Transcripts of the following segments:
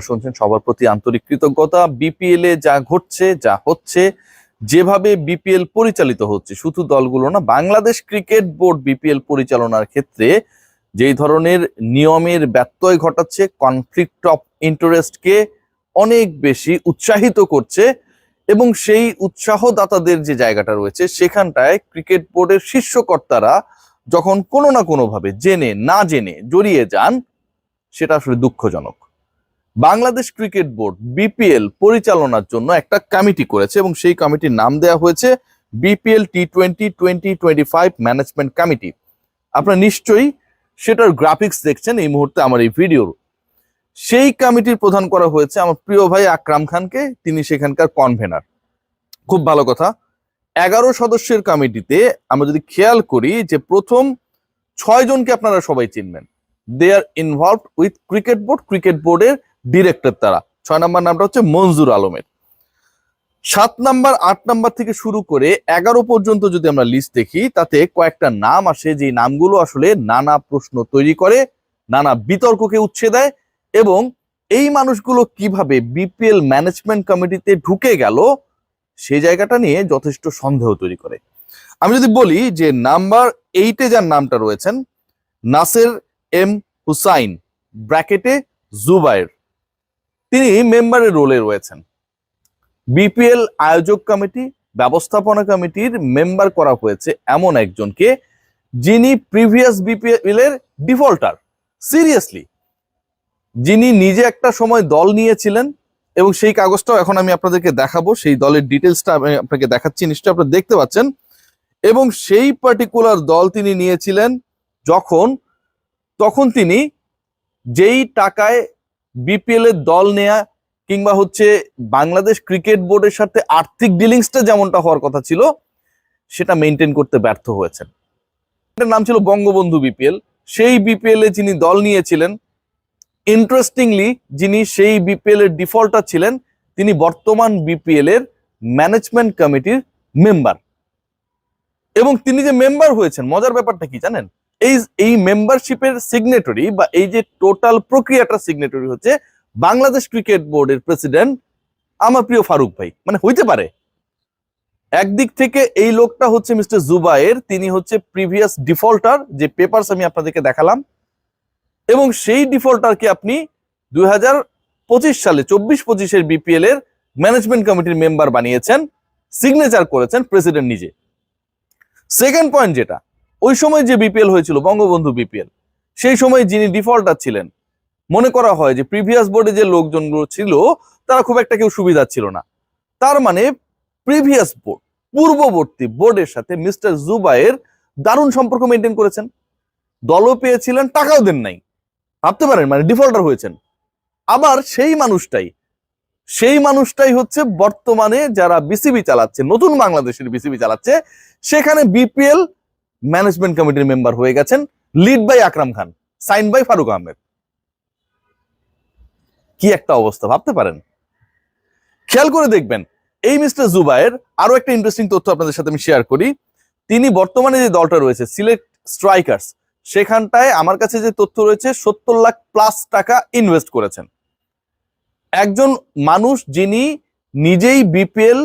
শুনছেন, সবার প্রতি আন্তরিক কৃতজ্ঞতা। বিপিএল এ যা ঘটছে, যা হচ্ছে, যেভাবে বিপিএল পরিচালিত হচ্ছে, শুধু দলগুলো না, বাংলাদেশ ক্রিকেট বোর্ড বিপিএল পরিচালনার ক্ষেত্রে যেই ধরনের নিয়মের ব্যত্যয় ঘটাচ্ছে কনফ্লিক্ট অফ ইন্টারেস্টকে অনেক বেশি উৎসাহিত করছে এবং সেই উৎসাহদাতাদের যে জায়গাটা রয়েছে, সেখানটায় ক্রিকেট বোর্ডের শীর্ষকর্তারা যখন কোনো না কোনোভাবে জেনে, না জেনে জড়িয়ে যান, সেটা আসলে দুঃখজনক। বাংলাদেশ ক্রিকেট বোর্ড, বিপিএল পরিচালনার জন্য একটা কমিটি করেছে এবং সেই কমিটির নাম দেওয়া হয়েছে BPL T twenty twenty twenty five management committee. আপনারা নিশ্চয়ই সেটার গ্রাফিক্স দেখছেন এই মুহূর্তে আমার এই ভিডিওর। সেই কমিটির প্রধান করা হয়েছে আমার প্রিয় ভাই আকরাম খানকে, তিনি সেখানকার কনভেনার খুব ভালো কথা। এগারো সদস্যের কমিটিতে আমরা যদি খেয়াল করি যে প্রথম ছয় জনকে আপনারা সবাই চিনবেন। They are involved with cricket board cricket বোর্ডের ডিরেক্টর তারা। ছয় নম্বর নামটা হচ্ছে মঞ্জুর আলমের। সাত নাম্বার, আট নাম্বার থেকে শুরু করে এগারো পর্যন্ত যদি আমরা লিস্ট দেখি, তাতে কয়েকটা নাম আসে যে নামগুলো আসলে নানা প্রশ্ন তৈরি করে, নানা বিতর্ককে উচ্ছে দেয় এবং এই মানুষগুলো কীভাবে বিপিএল ম্যানেজমেন্ট কমিটিতে ঢুকে গেল সেই জায়গাটা নিয়ে যথেষ্ট সন্দেহ তৈরি করে। আমি যদি বলি যে নাম্বার এইটে যার নামটা রয়েছেন, নাসের এম হুসাইন, ব্র্যাকেটে জুবাইর। তিনি মেম্বারের রোলে রয়েছেন। বিপিএল আয়োজক কমিটি, ব্যবস্থাপনা কমিটির মেম্বার করা হয়েছে এমন একজনকে যিনি প্রিভিয়াস বিপিএল এর ডিফল্টার সিরিয়াসলি যিনি নিজে একটা সময় দল নিয়েছিলেন এবং সেই কাগজটাও এখন আমি আপনাদেরকে দেখাবো, সেই দলের ডিটেলসটা আমি আপনাকে দেখাচ্ছি, নিশ্চয়ই আপনারা দেখতে পাচ্ছেন। এবং সেই পার্টিকুলার দল তিনি নিয়েছিলেন যখন, তখন তিনি যেই টাকায় বিপিএল এর দল নেয়া কিংবা হচ্ছে বাংলাদেশ ক্রিকেট বোর্ডের সাথে আর্থিক ডিলিংসটা যেমনটা হওয়ার কথা ছিল, সেটা মেনটেন করতে ব্যর্থ হয়েছেন। এটার নাম ছিল বঙ্গবন্ধু বিপিএল সেই বিপিএল এ যিনি দল নিয়েছিলেন ইন্টারেস্টিংলি যিনি সেই বিপিএল এর ডিফল্টার ছিলেন, তিনি বর্তমান বিপিএল এর ম্যানেজমেন্ট কমিটির মেম্বার এবং তিনি যে মেম্বার হয়েছেন, মজার ব্যাপারটা কি জানেন? এই এই মেম্বারশিপের সিগনেটরি বা এই যে টোটাল প্রক্রিয়াটার সিগনেটরি হচ্ছে বাংলাদেশ ক্রিকেট বোর্ডের প্রেসিডেন্ট আমার প্রিয় ফারুক ভাই। মানে হইতে পারে। একদিক থেকে এই লোকটা হচ্ছে মিস্টার জুবায়ের, তিনি হচ্ছে প্রিভিয়াস ডিফল্টার যে পেপারস আমি আপনাদেরকে দেখালাম। এবং সেই ডিফল্টারকে আপনি দুই হাজার পঁচিশ সালে, চব্বিশ পঁচিশের বিপিএল এর ম্যানেজমেন্ট কমিটির মেম্বার বানিয়েছেন সিগনেচার করেছেন প্রেসিডেন্ট নিজে। সেকেন্ড পয়েন্ট যেটা ওই সময় যে বিপিএল হয়েছিল, বঙ্গবন্ধু বিপিএল সেই সময় যিনি ডিফল্টার ছিলেন, মনে করা হয় যে প্রিভিয়াস বোর্ডে যে লোকজনগুলো ছিল, তারা খুব একটা কেউ সুবিধা ছিল না। তার মানে প্রিভিয়াস বোর্ড, পূর্ববর্তী বোর্ডের সাথে মিস্টার জুবাইয়ের দারুণ সম্পর্ক মেনটেন করেছেন। দলও পেয়েছিলেন, টাকাও দেন নাই। ভাবতে পারেন মানে ডিফল্টার হয়েছেন। আবার সেই মানুষটাই সেই মানুষটাই হচ্ছে বর্তমানে যারা বিসিবি চালাচ্ছে, নতুন বাংলাদেশের বিসিবি চালাচ্ছে, সেখানে বিপিএল ম্যানেজমেন্ট কমিটির মেম্বার হয়ে গেছেন led by Akram Khan sign by Faruque Ahmed. কি একটা অবস্থা, ভাবতে পারেন? খেয়াল করে দেখবেন, এই মিস্টার জুবায়ের আরও একটা ইন্টারেস্টিং তথ্য আপনাদের সাথে আমি শেয়ার করি। তিনি বর্তমানে যে দলটা রয়েছে সিলেক্ট স্ট্রাইকার্স সেখানটায় আমার কাছে যে তথ্য রয়েছে, সত্তর লাখ প্লাস টাকা ইনভেস্ট করেছেন। একজন মানুষ যিনি নিজেই বিপিএল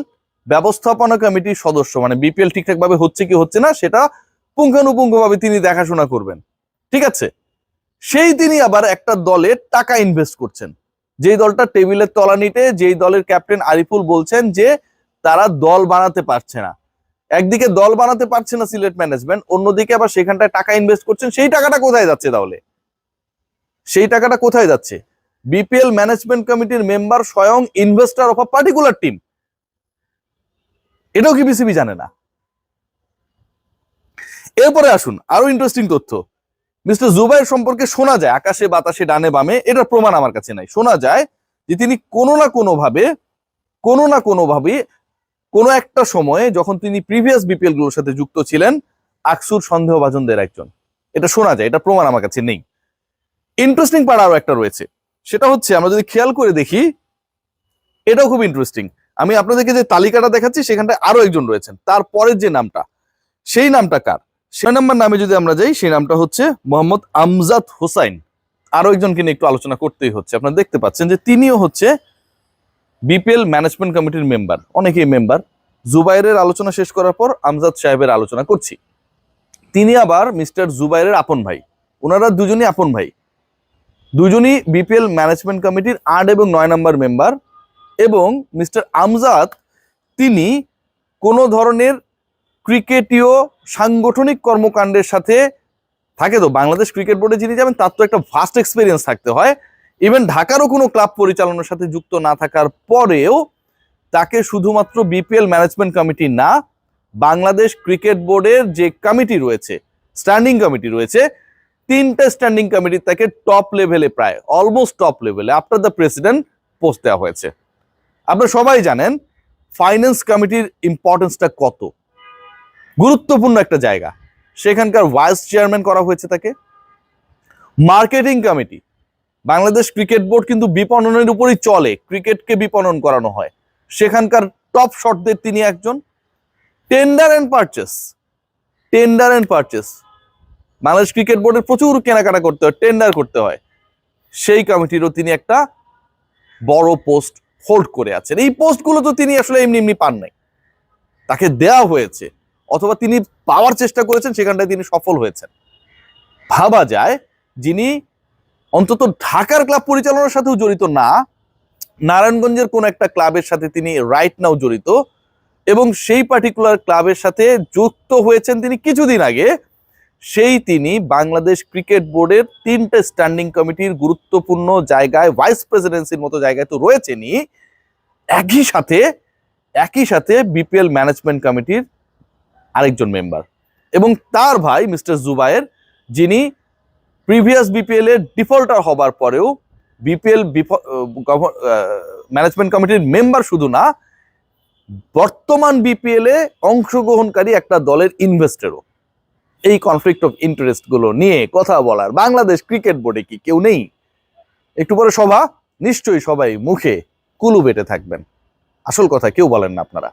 ব্যবস্থাপনা কমিটির সদস্য মানে বিপিএল ঠিকঠাক ভাবে হচ্ছে কি হচ্ছে না, সেটা পুঙ্খানুপুঙ্খভাবে তিনি দেখাশোনা করবেন। ঠিক আছে? সেই তিনি আবার একটা দলে টাকা ইনভেস্ট করছেন। যেই দলটা টেবিলের তলানিতে, যেই দলের ক্যাপ্টেন আরিফুল বলছেন যে, তারা দল বানাতে পারছে না। একদিকে দল বানাতে পারছে না সিলেট ম্যানেজমেন্ট, অন্যদিকে আবার সেখানটায় টাকা ইনভেস্ট করছেন। সেই টাকাটা কোথায় যাচ্ছে তাহলে? সেই টাকাটা কোথায় যাচ্ছে? বিপিএল ম্যানেজমেন্ট কমিটির মেম্বার স্বয়ং investor of a particular team এটাও কি বিসিবি জানে না? এরপরে আসুন, আরও ইন্টারেস্টিং তথ্য। মিস্টার জুবাইর সম্পর্কে শোনা যায়, আকাশে, বাতাসে, ডানে, বামে, এটার প্রমাণ আমার কাছে নাই। শোনা যায় যে তিনি কোনো না কোনো ভাবে কোনো না কোনো ভাবে কোনো একটা সময়ে যখন তিনি প্রিভিয়াস বিপিএলগুলোর সাথে যুক্ত ছিলেন, আকসুর সন্দেহভাজনদের একজন। এটা শোনা যায়, এটা প্রমাণ আমার কাছে নেই। ইন্টারেস্টিং পার্ট আরও একটা রয়েছে। সেটা হচ্ছে, আমরা যদি খেয়াল করে দেখি, এটাও খুব ইন্টারেস্টিং আমি আপনাদেরকে যে তালিকাটা দেখাচ্ছি, সেখানটায় আরও একজন রয়েছেন। তারপরের যে নামটা, সেই নামটা কার? ছয় নম্বর নামে যদি আমরা যাই, সেই নামটা হচ্ছে মোহাম্মদ আমজাদ হোসাইন। আরও একজনকে নিয়ে একটু আলোচনা করতেই হচ্ছে। আপনারা দেখতে পাচ্ছেন যে তিনিও হচ্ছে বিপিএল ম্যানেজমেন্ট কমিটির মেম্বার, অনেকেই মেম্বার। জুবাইরের আলোচনা শেষ করার পর আমজাদ সাহেবের আলোচনা করছি। তিনি আবার মিস্টার জুবাইরের আপন ভাই। ওনারা দুজনই আপন ভাই। দুজনই বিপিএল ম্যানেজমেন্ট কমিটির আট এবং নয় নম্বর মেম্বার এবং মিস্টার আমজাদ, তিনি কোনো ধরনের ক্রিকেটীয় সাংগঠনিক কর্মকাণ্ডের সাথে থাকে তো। বাংলাদেশ ক্রিকেট বোর্ডে যিনি যাবেন, তার তো একটা ফাস্ট এক্সপিরিয়েন্স থাকতে হয়। ইভেন ঢাকারও কোনো ক্লাব পরিচালনার সাথে যুক্ত না থাকার পরেও তাকে শুধুমাত্র বিপিএল ম্যানেজমেন্ট কমিটি না, বাংলাদেশ ক্রিকেট বোর্ডের যে কমিটি রয়েছে স্ট্যান্ডিং কমিটি রয়েছে, তিনটা স্ট্যান্ডিং কমিটি তাকে টপ লেভেলে প্রায় অলমোস্ট টপ লেভেলে আফটার দ্য প্রেসিডেন্ট পোস্ট দেওয়া হয়েছে। আপনারা সবাই জানেন ফাইন্যান্স কমিটির ইম্পর্টেন্সটা কত? গুরুত্বপূর্ণ একটা জায়গা। সেখানকার ভাইস চেয়ারম্যান করা হয়েছে তাকে। Marketing committee Bangladesh cricket board কিন্তু বিপণনের উপরই চলে ক্রিকেটকে বিপণন করানো হয়। সেখানকার টপ শটদের তিনি একজন। Tender and purchase tender and purchase Bangladesh cricket বোর্ডের প্রচুর কেনাকাটা করতে হয় টেন্ডার করতে হয়। সেই কমিটিরও তিনি একটা বড় পোস্ট হোল্ড করে আছেন। এই পোস্টগুলো তো তিনি আসলে এমনি এমনি পান নাই। তাকে দেয়া হয়েছে। অথবা তিনি পাওয়ার চেষ্টা করেছেন, সেখানটায় তিনি সফল হয়েছেন। ভাবা যায় যিনি অন্তত ঢাকার ক্লাব পরিচালনার সাথেও জড়িত না, নারায়ণগঞ্জের কোন একটা ক্লাবের সাথে তিনি রাইট নাও জড়িত এবং সেই পার্টিকুলার ক্লাবের সাথে যুক্ত হয়েছেন তিনি কিছুদিন আগে, সেই তিনি বাংলাদেশ ক্রিকেট বোর্ডের তিনটে স্ট্যান্ডিং কমিটির গুরুত্বপূর্ণ জায়গায় ভাইস প্রেসিডেন্সির মতো জায়গায় তো রয়েছেনই, একই সাথে একই সাথে বিপিএল ম্যানেজমেন্ট কমিটির আরেকজন মেম্বার এবং তার ভাই মিস্টার জুবায়ের, যিনি প্রিভিয়াস বিপিএল এর ডিফল্টার হবার পরেও বিপিএল ম্যানেজমেন্ট কমিটির মেম্বার শুধু না, বর্তমান বিপিএল এ অংশগ্রহণকারী একটা দলের ইনভেস্টরও এই কনফ্লিক্ট অফ ইন্টারেস্টগুলো নিয়ে কথা বলার। বাংলাদেশ ক্রিকেট বোর্ডে কি কেউ নেই? একটু পরে সভা, নিশ্চয়ই সবাই মুখে কুলু বেটে থাকবেন। আসল কথা কেউ বলেন না আপনারা।